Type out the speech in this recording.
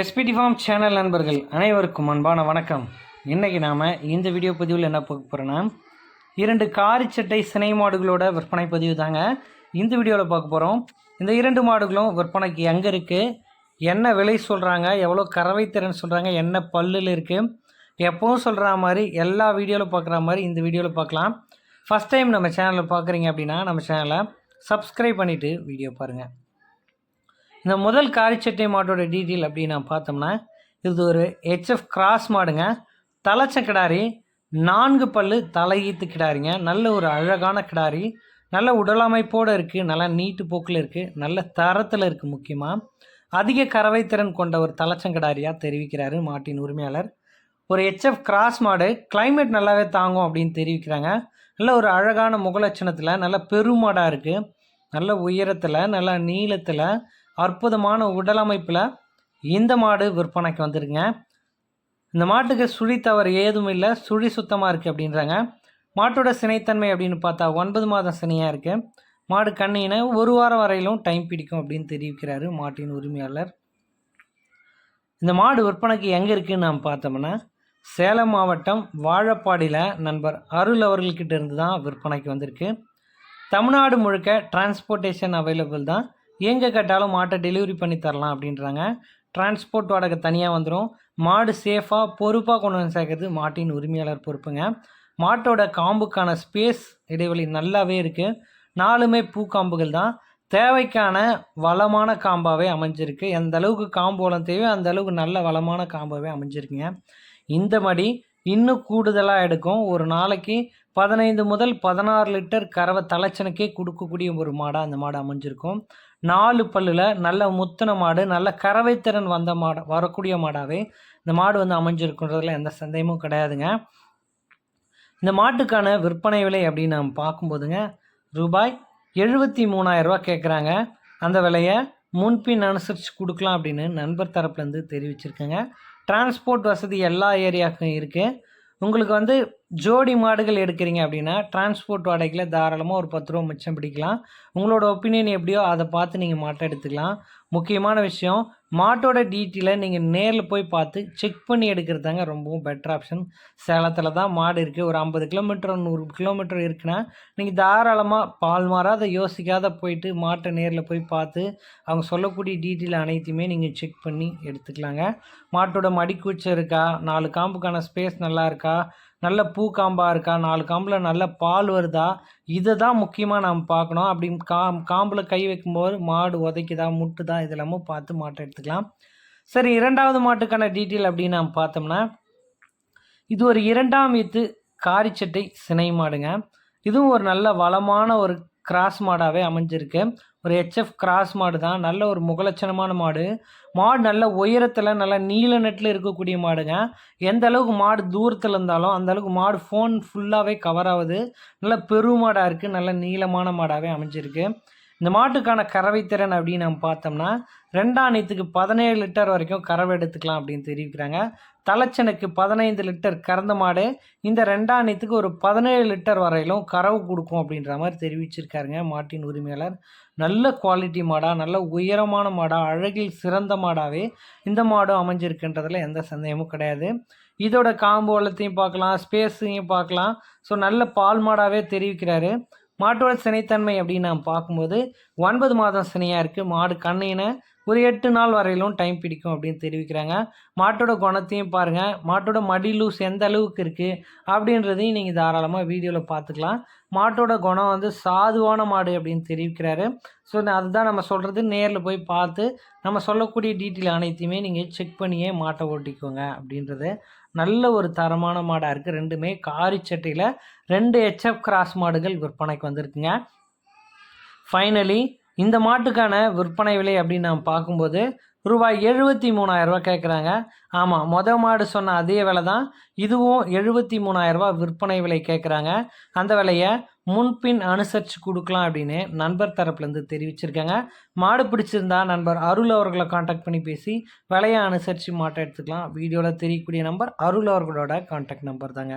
SPD form channel நண்பர்கள் அனைவருக்கும் அன்பான வணக்கம். இன்றைக்கி நாம் இந்த வீடியோ பதிவில் என்ன பார்க்க போகிறோன்னா இரண்டு காரிச்சட்டை சினை மாடுகளோட விற்பனை பதிவு தாங்க. இந்த வீடியோவில் பார்க்க போகிறோம் இந்த இரண்டு மாடுகளும் விற்பனைக்கு எங்கே இருக்குது என்ன விலை சொல்கிறாங்க எவ்வளோ கறவை திறன் சொல்கிறாங்க என்ன பல்லில் இருக்குது எப்பவும் சொல்கிற மாதிரி எல்லா வீடியோவில் பார்க்குற மாதிரி இந்த வீடியோவில் பார்க்கலாம். ஃபஸ்ட் டைம் நம்ம சேனலில் பார்க்குறீங்க அப்படின்னா நம்ம சேனலை சப்ஸ்கிரைப் பண்ணிவிட்டு வீடியோ பாருங்கள் இந்த முதல் காரிச்சட்டை மாட்டோட டீட்டெயில் அப்படின்னு நான் பார்த்தோம்னா இது ஒரு ஹெச்எஃப் கிராஸ் மாடுங்க. தலைச்ச கிடாரி நான்கு பல்லு தலையீத்து கிடாரிங்க. நல்ல ஒரு அழகான கிடாரி. நல்ல உடலமைப்போடு இருக்குது நல்லா நீட்டு போக்கில் இருக்குது நல்ல தரத்தில் இருக்குது முக்கியமாக அதிக கறவை திறன் கொண்ட ஒரு தலைச்சங்கடாரியாக தெரிவிக்கிறாரு மாட்டின் உரிமையாளர். ஒரு ஹெச்எஃப் கிராஸ் மாடு கிளைமேட் நல்லாவே தாங்கும் அப்படின்னு தெரிவிக்கிறாங்க. நல்ல ஒரு அழகான முகலட்சணத்தில் நல்ல பெருமாடாக இருக்குது நல்ல உயரத்தில் நல்ல நீளத்தில் அற்புதமான உடலமைப்பில் இந்த மாடு விற்பனைக்கு வந்திருக்குங்க. இந்த மாட்டுக்கு சுழி தவறு ஏதும் இல்லை சுழி சுத்தமாக இருக்குது அப்படின்றாங்க. மாட்டோட சினைத்தன்மை அப்படின்னு பார்த்தா ஒன்பது மாதம் சினையாக இருக்குது மாடு கண்ணினை ஒரு வாரம் வரையிலும் டைம் பிடிக்கும் அப்படின்னு தெரிவிக்கிறாரு மாட்டின் உரிமையாளர். இந்த மாடு விற்பனைக்கு எங்கே இருக்குன்னு நாம் பார்த்தோம்னா சேலம் மாவட்டம் வாழப்பாடியில் நண்பர் அருள் அவர்கள்கிட்ட இருந்து தான் விற்பனைக்கு வந்திருக்கு. தமிழ்நாடு முழுக்க டிரான்ஸ்போர்ட்டேஷன் அவைலபிள் தான். எங்கே கேட்டாலும் மாட்டை டெலிவரி பண்ணி தரலாம் அப்படின்றாங்க. டிரான்ஸ்போர்ட் வாடகை தனியாக வந்துடும் மாடு சேஃபாக பொறுப்பாக கொண்டு வந்து சேர்க்கறது மாட்டின் உரிமையாளர் பொறுப்புங்க. மாட்டோட காம்புக்கான ஸ்பேஸ் இடைவெளி நல்லாவே இருக்குது நாலுமே பூக்காம்புகள் தான். தேவைக்கான வளமான காம்பாகவே அமைஞ்சிருக்கு. எந்த அளவுக்கு காம்பு வளம் தேவையோ அந்த அளவுக்கு நல்ல வளமான காம்பாகவே அமைஞ்சிருக்குங்க. இந்த மாதிரி இன்னும் கூடுதலாக எடுக்கும். ஒரு நாளைக்கு பதினைந்து முதல் பதினாறு லிட்டர் கறவை தலைச்சனுக்கே கொடுக்கக்கூடிய ஒரு மாடாக அந்த மாடு அமைஞ்சிருக்கும். நாலு பல்லில் நல்ல முத்தின மாடு நல்ல கறவைத்திறன் வந்த மாடு வரக்கூடிய மாடாகவே இந்த மாடு வந்து அமைஞ்சிருக்குன்றதுல எந்த சந்தேகமும் கிடையாதுங்க. இந்த மாட்டுக்கான விற்பனை விலை அப்படின்னு நம்ம பார்க்கும்போதுங்க ரூபாய் எழுபத்தி மூணாயிரரூபா கேட்குறாங்க அந்த விலையை முன்பின் அனுசரித்து கொடுக்கலாம் அப்படின்னு நண்பர் தரப்புலேருந்து தெரிவிச்சிருக்கேங்க. டிரான்ஸ்போர்ட் வசதி எல்லா ஏரியாவுக்கும் இருக்குது உங்களுக்கு வந்து ஜோடி மாடுகள் எடுக்கிறீங்க அப்படின்னா டிரான்ஸ்போர்ட் வாடகையில் தாராளமாக ஒரு பத்து ரூபா மிச்சம் பிடிக்கலாம். உங்களோட ஒப்பீனியன் எப்படியோ அதை பார்த்து நீங்கள் மாட்டை எடுத்துக்கலாம். முக்கியமான விஷயம் மாட்டோட டீட்டெயிலை நீங்கள் நேரில் போய் பார்த்து செக் பண்ணி எடுக்கிறது தாங்க ரொம்பவும் பெட்டர் ஆப்ஷன் சேலத்தில் தான் மாடு இருக்குது ஒரு ஐம்பது கிலோமீட்டர் நூறு கிலோமீட்டர் இருக்குன்னா நீங்கள் தாராளமாக பால் மாறாத யோசிக்காத போயிட்டு மாட்டை நேரில் போய் பார்த்து அவங்க சொல்லக்கூடிய டீட்டெயில் அனைத்தையுமே நீங்கள் செக் பண்ணி எடுத்துக்கலாங்க. மாட்டோட மடிக்கூச்சம் இருக்கா? நாலு காம்புக்கான ஸ்பேஸ் நல்லா இருக்கா? நல்ல பூ காம்பாக இருக்கா நாலு காம்பில் நல்ல பால் வருதா இதை தான் முக்கியமாக நாம் பார்க்கணும். அப்படி காம் காம்பில் கை வைக்கும்போது மாடு உதைக்குதா முட்டுதா இதெல்லாமும் பார்த்து மாட்டை எடுத்துக்கலாம். சரி இரண்டாவது மாட்டுக்கான டீட்டெயில் அப்படின்னு நாம் பார்த்தோம்னா இது ஒரு இரண்டாம் வீத்து காரிச்சட்டை சினை மாடுங்க. இதுவும் ஒரு நல்ல வளமான ஒரு கிராஸ் மாடாகவே அமைஞ்சிருக்கு. ஒரு ஹெச்எஃப் கிராஸ் மாடு தான். நல்ல ஒரு முகலட்சணமான மாடு. மாடு நல்ல உயரத்தில் நல்ல நீல நெட்டில் இருக்கக்கூடிய மாடுங்க. எந்த அளவுக்கு மாடு தூரத்தில் இருந்தாலும் அந்த அளவுக்கு மாடு ஃபோன் ஃபுல்லாகவே கவர் ஆகுது. நல்ல பெருமாடாக இருக்குது நல்ல நீளமான மாடாகவே அமைஞ்சிருக்கு. இந்த மாட்டுக்கான கறவை திறன் அப்படின்னு நம்ம பார்த்தோம்னா ரெண்டாம் நீத்துக்கு பதினேழு லிட்டர் வரைக்கும் கறவை எடுத்துக்கலாம் அப்படின்னு தெரிவிக்கிறாங்க. தலைச்சனுக்கு பதினைந்து லிட்டர் கறந்த மாடு இந்த ரெண்டாம் நீத்துக்கு ஒரு பதினேழு லிட்டர் வரையிலும் கறவு கொடுக்கும் அப்படின்ற மாதிரி தெரிவிச்சிருக்காருங்க மாட்டின் உரிமையாளர். நல்ல குவாலிட்டி மாடாக நல்ல உயரமான மாடாக அழகில் சிறந்த மாடாகவே இந்த மாடும் அமைஞ்சிருக்குன்றதில் எந்த சந்தேகமும் கிடையாது. இதோட காம்பு வளத்தையும் பார்க்கலாம் ஸ்பேஸையும் பார்க்கலாம். ஸோ நல்ல பால் மாடாகவே தெரிவிக்கிறாரு. மாட்டோட சினைத்தன்மை அப்படின்னு நாம் பார்க்கும்போது ஒன்பது மாதம் சினையாக இருக்குது மாடு கண்ணினை ஒரு எட்டு நாள் வரையிலும் டைம் பிடிக்கும் அப்படின்னு தெரிவிக்கிறாங்க. மாட்டோட குணத்தையும் பாருங்கள் மாட்டோட மடி லூஸ் எந்த அளவுக்கு இருக்குது அப்படின்றதையும் நீங்கள் தாராளமாக வீடியோவில் பார்த்துக்கலாம். மாட்டோட குணம் வந்து சாதுவான மாடு அப்படின்னு தெரிவிக்கிறாரு. ஸோ அதுதான் நம்ம சொல்கிறது நேரில் போய் பார்த்து நம்ம சொல்லக்கூடிய டீட்டெயில் அனைத்தையுமே நீங்கள் செக் பண்ணியே மாட்டை ஓட்டிக்கோங்க அப்படின்றது நல்ல ஒரு தரமான மாடாக இருக்குது ரெண்டுமே காரிச்சட்டையில் ரெண்டு ஹெச்எஃப் கிராஸ் மாடுகள் விற்பனைக்கு வந்திருக்குங்க. ஃபைனலி இந்த மாட்டுக்கான விற்பனை விலை அப்படின்னு நாம் பார்க்கும்போது ரூபாய் எழுபத்தி மூணாயிரரூபா கேட்குறாங்க. ஆமாம் மொதல் மாடு சொன்ன அதே விலை தான் இதுவும் எழுபத்தி மூணாயிரரூபா விற்பனை விலை கேட்குறாங்க. அந்த விலையை முன்பின் அனுசரித்து கொடுக்கலாம் அப்படின்னு நண்பர் தரப்புலேருந்து தெரிவிச்சிருக்காங்க. மாடு பிடிச்சிருந்தா நண்பர் அருள் அவர்களை காண்டாக்ட் பண்ணி பேசி விலையை அனுசரித்து மாட்டை எடுத்துக்கலாம். வீடியோவில் தெரியக்கூடிய நம்பர் அருள் அவர்களோட காண்டாக்ட் நம்பர் தாங்க.